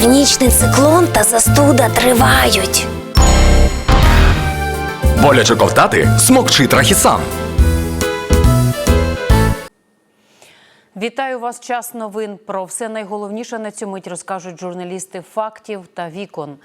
Північний циклон та застуда тривають. Боляче ковтати смокчи трахісан. Вітаю вас. Час новин. Про все найголовніше на цю мить розкажуть журналісти фактів та вікон.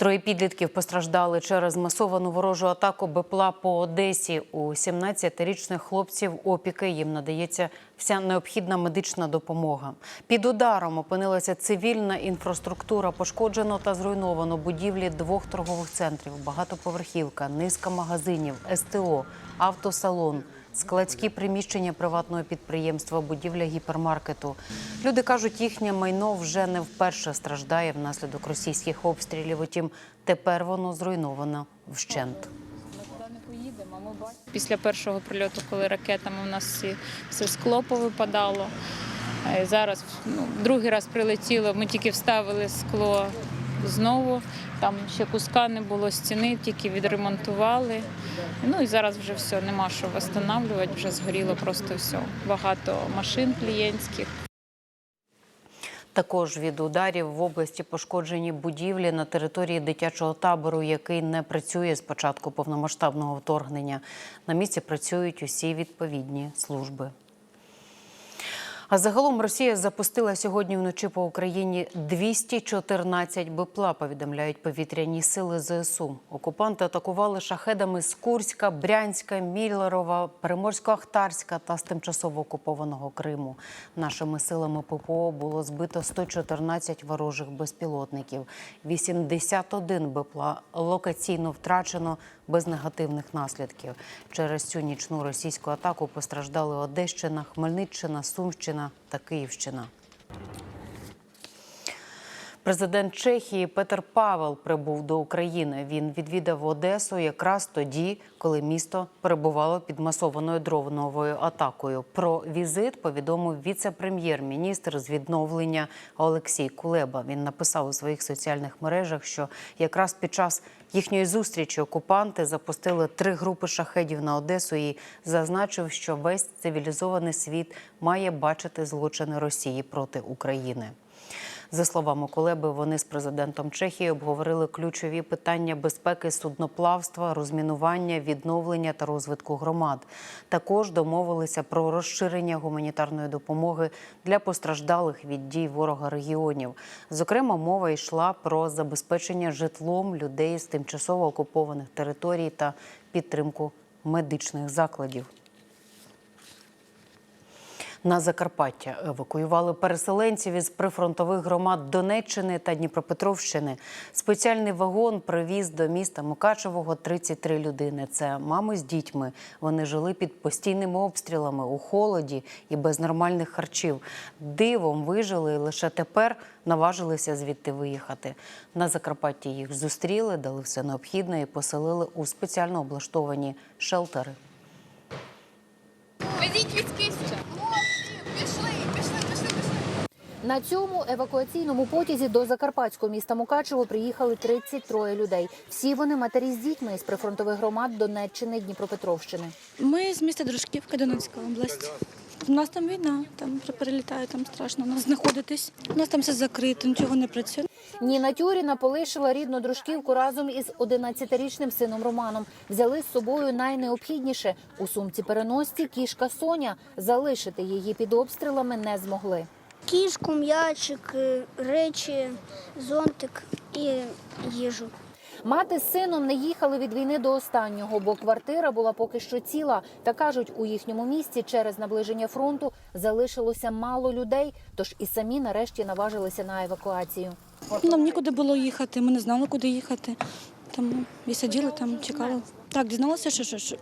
Троє підлітків постраждали через масовану ворожу атаку БПЛА по Одесі. У 17-річних хлопців опіки їм надається вся необхідна медична допомога. Під ударом опинилася цивільна інфраструктура. Пошкоджено та зруйновано будівлі двох торгових центрів, багатоповерхівка, низка магазинів, СТО, автосалон. Складські приміщення приватного підприємства, будівля гіпермаркету. Люди кажуть, їхнє майно вже не вперше страждає внаслідок російських обстрілів. Утім, тепер воно зруйновано вщент. Після першого прильоту, коли ракетами у нас всі, все скло повипадало. Е, Зараз ну, другий раз прилетіло, ми тільки вставили скло знову. Там ще куска не було стіни, тільки відремонтували. Ну і зараз вже все, нема що встановлювати, вже згоріло просто все. Багато машин клієнтських. Також від ударів в області пошкоджені будівлі на території дитячого табору, який не працює з початку повномасштабного вторгнення. На місці працюють усі відповідні служби. А загалом Росія запустила сьогодні вночі по Україні 214 БПЛА, повідомляють повітряні сили ЗСУ. Окупанти атакували шахедами з Курська, Брянська, Міллерова, Приморсько-Ахтарська та з тимчасово окупованого Криму. Нашими силами ППО було збито 114 ворожих безпілотників, 81 БПЛА локаційно втрачено без негативних наслідків. Через цю нічну російську атаку постраждали Одещина, Хмельниччина, Сумщина та Київщина. Президент Чехії Петер Павел прибув до України. Він відвідав Одесу якраз тоді, коли місто перебувало під масованою дроновою атакою. Про візит повідомив віце-прем'єр-міністр з відновлення Олексій Кулеба. Він написав у своїх соціальних мережах, що якраз під час їхньої зустрічі окупанти запустили три групи шахедів на Одесу і зазначив, що весь цивілізований світ має бачити злочини Росії проти України. За словами Кулеби, вони з президентом Чехії обговорили ключові питання безпеки судноплавства, розмінування, відновлення та розвитку громад. Також домовилися про розширення гуманітарної допомоги для постраждалих від дій ворога регіонів. Зокрема, мова йшла про забезпечення житлом людей з тимчасово окупованих територій та підтримку медичних закладів. На Закарпаття евакуювали переселенців із прифронтових громад Донеччини та Дніпропетровщини. Спеціальний вагон привіз до міста Мукачевого 33 людини. Це мами з дітьми. Вони жили під постійними обстрілами у холоді і без нормальних харчів. Дивом вижили і лише тепер наважилися звідти виїхати. На Закарпатті їх зустріли, дали все необхідне і поселили у спеціально облаштовані шелтери. Везіть візки ще. На цьому евакуаційному потязі до закарпатського міста Мукачево приїхали 33 людей. Всі вони матері з дітьми з прифронтових громад Донеччини, Дніпропетровщини. Ми з міста Дружківка, Донецька область. У нас там війна, там вже перелітає, там страшно нас знаходитись. У нас там все закрито, нічого не працює. Ніна Тюріна полишила рідну дружківку разом із 11-річним сином Романом. Взяли з собою найнеобхідніше у сумці переносці кішка Соня. Залишити її під обстрілами не змогли. Кішку, м'ячик, е, речі, зонтик і їжу. Мати з сином не їхали від війни до останнього, бо квартира була поки що ціла. Та кажуть, у їхньому місті через наближення фронту залишилося мало людей, тож і самі нарешті наважилися на евакуацію. Нам нікуди було їхати, ми не знали, куди їхати. Тому і сиділи там, чекали. Так, дізналися, що, що, що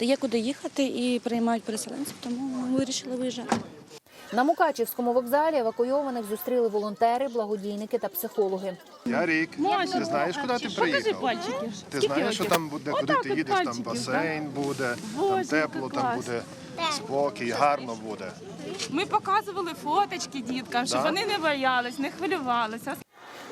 є куди їхати і приймають переселенців, тому ми вирішили виїжджати. На Мукачівському вокзалі евакуйованих зустріли волонтери, благодійники та психологи. Я рік ти знаєш, куди ти приїхав? Ти знаєш, що там буде, куди ти їдеш, там басейн буде, там тепло, там буде спокій, гарно буде. Ми показували фоточки діткам, щоб Да? вони не боялись, не хвилювалися.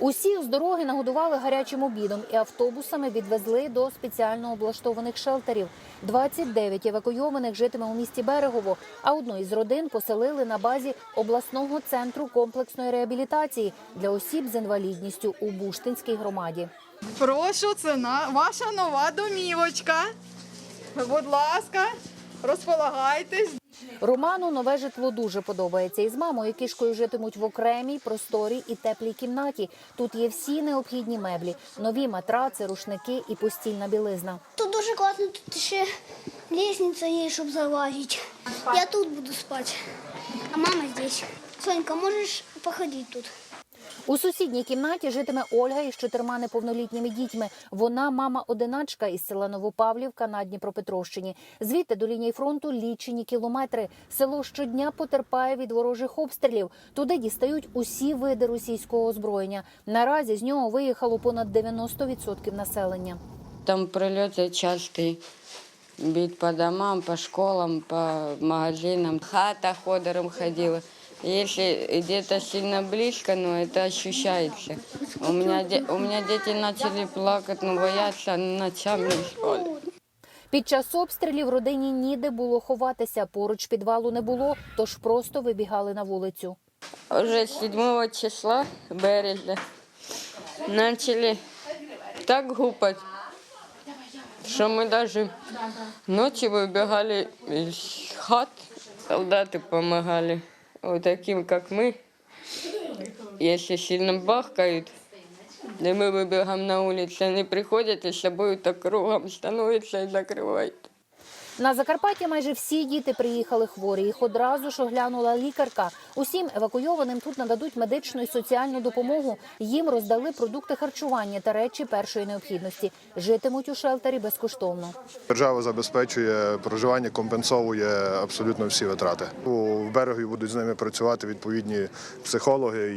Усіх з дороги нагодували гарячим обідом і автобусами відвезли до спеціально облаштованих шелтерів. 29 евакуйованих житиме у місті Берегово, а одну із родин поселили на базі обласного центру комплексної реабілітації для осіб з інвалідністю у Буштинській громаді. Прошу, це на ваша нова домівочка. Будь ласка, розполагайтесь. Роману нове житло дуже подобається. Із мамою і кішкою житимуть в окремій, просторій і теплій кімнаті. Тут є всі необхідні меблі: нові матраци, рушники і постільна білизна. Тут дуже класно, тут ще лісниця є, щоб залазити. Я тут буду спати, а мама здесь. Сонька, можеш походити тут? У сусідній кімнаті житиме Ольга із чотирма неповнолітніми дітьми. Вона мама одиначка із села Новопавлівка на Дніпропетровщині. Звідти до лінії фронту лічені кілометри. Село щодня потерпає від ворожих обстрілів. Туди дістають усі види російського озброєння. Наразі з нього виїхало понад 90% населення. Там прильоти часті. Бить по домам, по школам, по магазинам. Хата ходором ходила. Если где-то сильно близко, но это ощущается. У меня, де- у меня дети начали плакать, но боятся ночами в школе. Під час обстрілів родині ніде було ховатися. Поруч підвалу не було, тож просто вибігали на вулицю. Уже 7 числа березня начали так гупать, что мы даже ночью выбегали из хат. Солдаты помогали, вот таким, как мы. Если сильно бахкают, и мы выбегаем на улицу, они приходят и с собой так кругом становятся и закрывают. На Закарпаття майже всі діти приїхали хворі. Їх одразу ж оглянула лікарка. Усім евакуйованим тут нададуть медичну і соціальну допомогу. Їм роздали продукти харчування та речі першої необхідності. Житимуть у шелтері безкоштовно. Держава забезпечує проживання, компенсовує абсолютно всі витрати. У берегові будуть з ними працювати відповідні психологи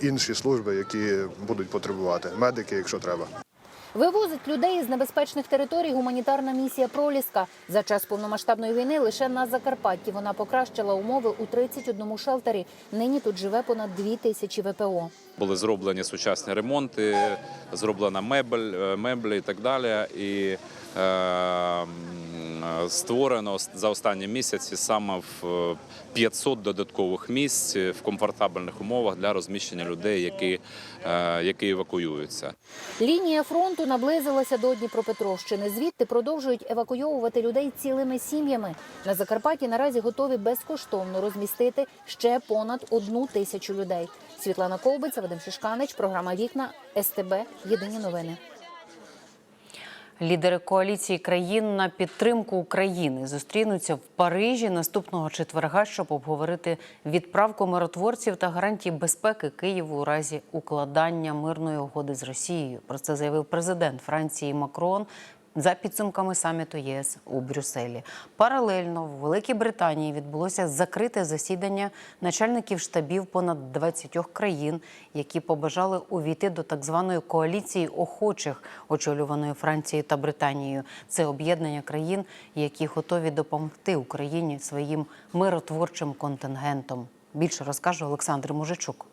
і інші служби, які будуть потребувати, медики, якщо треба. Вивозить людей з небезпечних територій гуманітарна місія Проліска. За час повномасштабної війни лише на Закарпатті вона покращила умови у 31 шелтері. Нині тут живе понад 2 тисячі ВПО. Були зроблені сучасні ремонти, зроблена мебель, е, меблі і так далі. І е, створено за останні місяці саме в е, 500 додаткових місць в комфортабельних умовах для розміщення людей, які, е, які евакуюються. Лінія фронту наблизилася до Дніпропетровщини. Звідти продовжують евакуйовувати людей цілими сім'ями. На Закарпатті наразі готові безкоштовно розмістити ще понад одну тисячу людей. Світлана Ковбиця, Вадим Шишканич, програма Вікна СТБ. Єдині новини. Лідери коаліції країн на підтримку України зустрінуться в Парижі наступного четверга, щоб обговорити відправку миротворців та гарантії безпеки Києву у разі укладання мирної угоди з Росією. Про це заявив президент Франції Макрон. За підсумками саміту ЄС у Брюсселі, паралельно в Великій Британії відбулося закрите засідання начальників штабів понад 20 країн, які побажали увійти до так званої коаліції охочих, очолюваної Францією та Британією. Це об'єднання країн, які готові допомогти Україні своїм миротворчим контингентом. Більше розкаже Олександр Мужичук.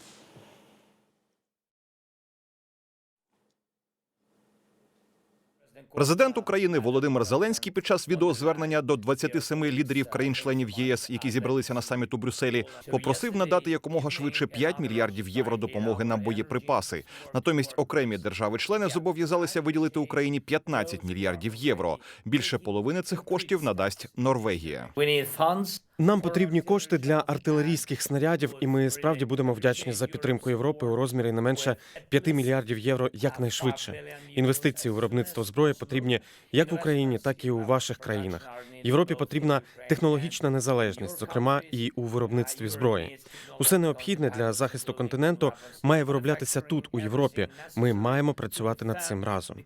Президент України Володимир Зеленський під час відеозвернення до 27 лідерів країн-членів ЄС, які зібралися на саміт у Брюсселі, попросив надати якомога швидше 5 мільярдів євро допомоги на боєприпаси. Натомість окремі держави-члени зобов'язалися виділити Україні 15 мільярдів євро. Більше половини цих коштів надасть Норвегія. Нам потрібні кошти для артилерійських снарядів, і ми справді будемо вдячні за підтримку Європи у розмірі не менше 5 мільярдів євро якнайшвидше. Інвестиції у виробництво зброї потрібні як в Україні, так і у ваших країнах. Європі потрібна технологічна незалежність, зокрема і у виробництві зброї. Усе необхідне для захисту континенту має вироблятися тут, у Європі. Ми маємо працювати над цим разом.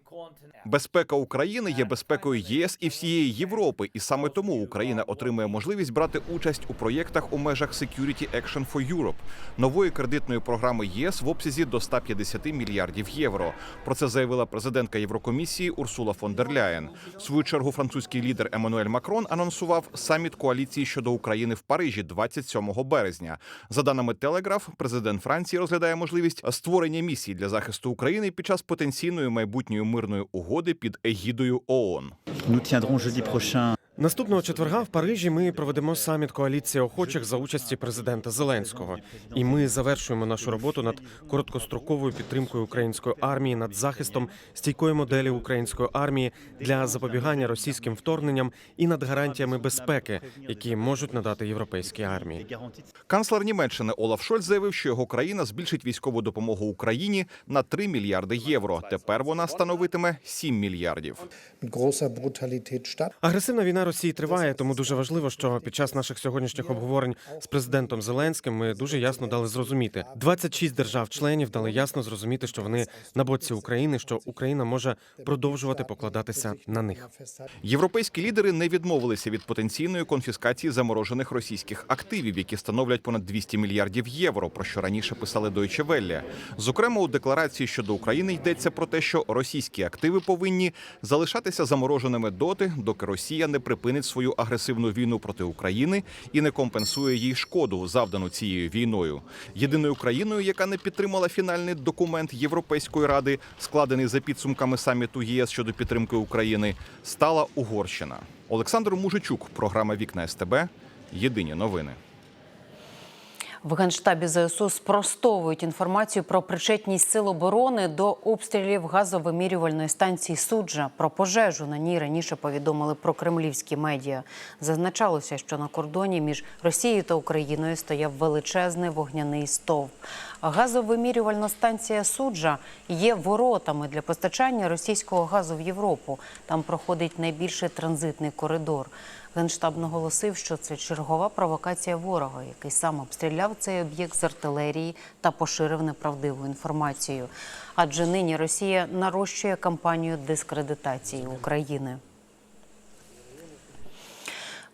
Безпека України є безпекою ЄС і всієї Європи, і саме тому Україна отримує можливість брати участь у проєктах у межах Security Action for Europe, нової кредитної програми ЄС в обсязі до 150 мільярдів євро. Про це заявила президентка Єврокомісії Урсула фон дер Ляєн. В свою чергу французький лідер Еммануель Макрон анонсував саміт коаліції щодо України в Парижі 27 березня. За даними Телеграф, президент Франції розглядає можливість створення місії для захисту України під час потенційної майбутньої мирної угоди під егідою ООН. Наступного четверга в Парижі ми проведемо саміт коаліції охочих за участі президента Зеленського. І ми завершуємо нашу роботу над короткостроковою підтримкою української армії, над захистом стійкої моделі української армії для запобігання російським вторгненням і над гарантіями безпеки, які можуть надати європейські армії. Канцлер Німеччини Олаф Шольц заявив, що його країна збільшить військову допомогу Україні на 3 мільярди євро. Тепер вона становитиме 7 мільярдів. Агресивна війна Росії триває, тому дуже важливо, що під час наших сьогоднішніх обговорень з президентом Зеленським ми дуже ясно дали зрозуміти. 26 держав-членів дали ясно зрозуміти, що вони на боці України, що Україна може продовжувати покладатися на них. Європейські лідери не відмовилися від потенційної конфіскації заморожених російських активів, які становлять понад 200 мільярдів євро. Про що раніше писали Deutsche Welle. Зокрема, у декларації щодо України йдеться про те, що російські активи повинні залишатися замороженими доти, доки Росія не припинить свою агресивну війну проти України і не компенсує їй шкоду, завдану цією війною. Єдиною країною, яка не підтримала фінальний документ Європейської ради, складений за підсумками саміту ЄС щодо підтримки України, стала Угорщина. Олександр Мужичук, програма Вікна СТБ. Єдині новини. В генштабі ЗСУ спростовують інформацію про причетність сил оборони до обстрілів газовимірювальної станції суджа. Про пожежу на ній раніше повідомили про кремлівські медіа. Зазначалося, що на кордоні між Росією та Україною стояв величезний вогняний стовп. Газовимірювальна станція суджа є воротами для постачання російського газу в Європу. Там проходить найбільший транзитний коридор. Генштаб наголосив, що це чергова провокація ворога, який сам обстріляв цей об'єкт з артилерії та поширив неправдиву інформацію. Адже нині Росія нарощує кампанію дискредитації України.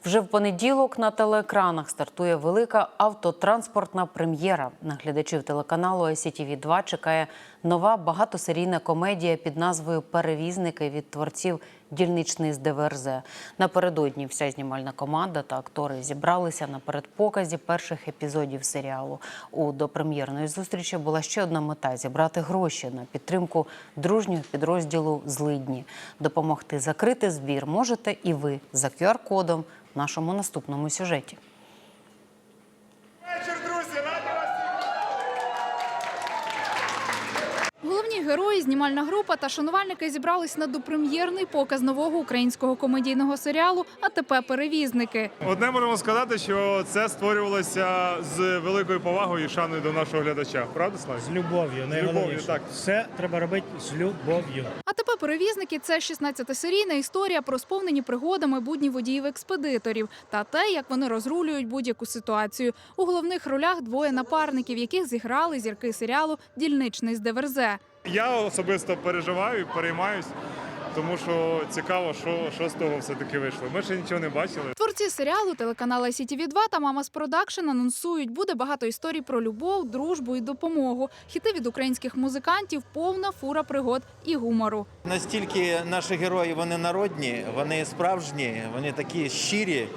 Вже в понеділок на телеекранах стартує велика автотранспортна прем'єра. На глядачів телеканалу ICTV 2 чекає нова багатосерійна комедія під назвою Перевізники від творців дільничний з ДВРЗ. Напередодні вся знімальна команда та актори зібралися на передпоказі перших епізодів серіалу. У допрем'єрної зустрічі була ще одна мета зібрати гроші на підтримку дружнього підрозділу Злидні. Допомогти закрити збір можете і ви за QR-кодом в нашому наступному сюжеті. Головні герої, знімальна група та шанувальники зібрались на допрем'єрний показ нового українського комедійного серіалу АТП перевізники. Одне можемо сказати, що це створювалося з великою повагою і шаною до нашого глядача. Правда, Славі? З любов'ю, найголовніше. так. Все треба робити з любов'ю. АТП перевізники це 16-серійна історія про сповнені пригодами будні водіїв-експедиторів та те, як вони розрулюють будь-яку ситуацію. У головних ролях двоє напарників, яких зіграли зірки серіалу Дільничний з ДВРЗ. Я особисто переживаю, переймаюсь, тому що цікаво, що, що з того все-таки вийшло. Ми ще нічого не бачили. Творці серіалу телеканала ICTV 2 та Мамас Продакшн анонсують, буде багато історій про любов, дружбу і допомогу. Хіти від українських музикантів, повна фура пригод і гумору. Настільки наші герої вони народні, вони справжні, вони такі щирі.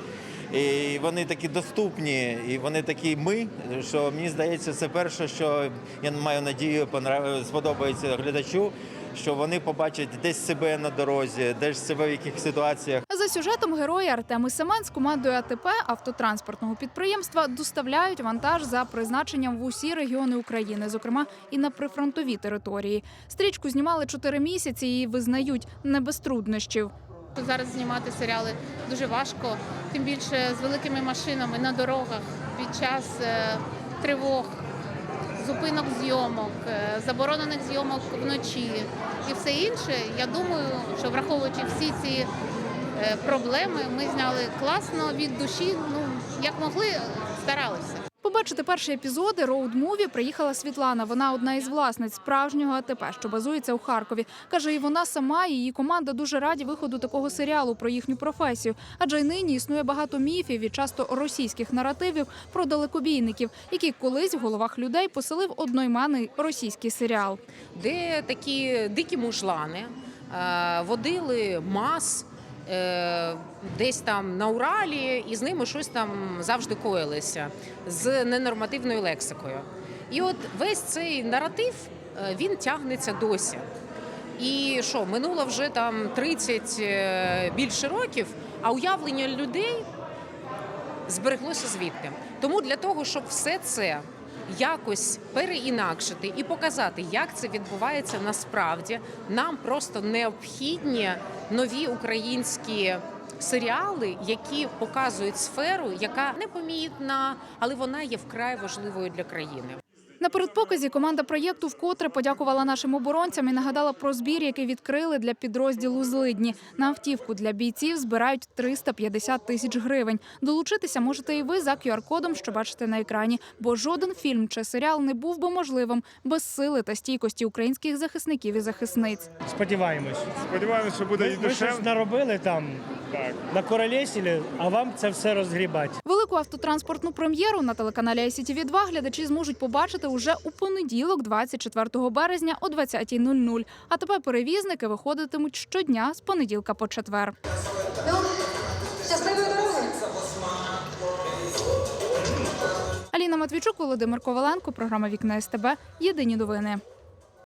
І вони такі доступні, і вони такі ми. Що мені здається, це перше, що я маю надію, понрав- сподобається глядачу, що вони побачать десь себе на дорозі, десь себе в яких ситуаціях. За сюжетом герої Артем і Семен з командою АТП автотранспортного підприємства доставляють вантаж за призначенням в усі регіони України, зокрема і на прифронтові території. Стрічку знімали чотири місяці і визнають не без труднощів. Зараз знімати серіали дуже важко, тим більше з великими машинами на дорогах під час е, тривог, зупинок зйомок, е, заборонених зйомок вночі і все інше. Я думаю, що враховуючи всі ці е, проблеми, ми зняли класно від душі. Ну як могли, старалися. Побачити перші епізоди роуд-муві приїхала Світлана. Вона одна із власниць справжнього АТП, що базується у Харкові. Каже, і вона сама, і її команда дуже раді виходу такого серіалу про їхню професію. Адже й нині існує багато міфів і часто російських наративів про далекобійників, які колись в головах людей поселив одноіменний російський серіал. де такі дикі мушлани е, водили мас десь там на Уралі, і з ними щось там завжди коїлося з ненормативною лексикою. І от весь цей наратив е, він тягнеться досі. І що, минуло вже там 30 е, більше років, а уявлення людей збереглося звідти. Тому для того, щоб все це якось переінакшити і показати, як це відбувається насправді, нам просто необхідні нові українські серіали, які показують сферу, яка непомітна, але вона є вкрай важливою для країни. На передпоказі команда проєкту вкотре подякувала нашим оборонцям і нагадала про збір, який відкрили для підрозділу Злидні. На автівку для бійців збирають 350 тисяч гривень. Долучитися можете і ви за QR-кодом, що бачите на екрані. Бо жоден фільм чи серіал не був би можливим без сили та стійкості українських захисників і захисниць. Сподіваємось. Сподіваємось, що буде і Ми щось наробили там. Накоролесили, а вам це все розгрібати. Велику автотранспортну прем'єру на телеканалі ICTV 2 глядачі зможуть побачити уже у понеділок, 24 березня о 20.00. А тепер перевізники виходитимуть щодня з понеділка по четвер. Щасливої дороги! Аліна Матвійчук, Володимир Коваленко, програма Вікна СТБ. Єдині новини.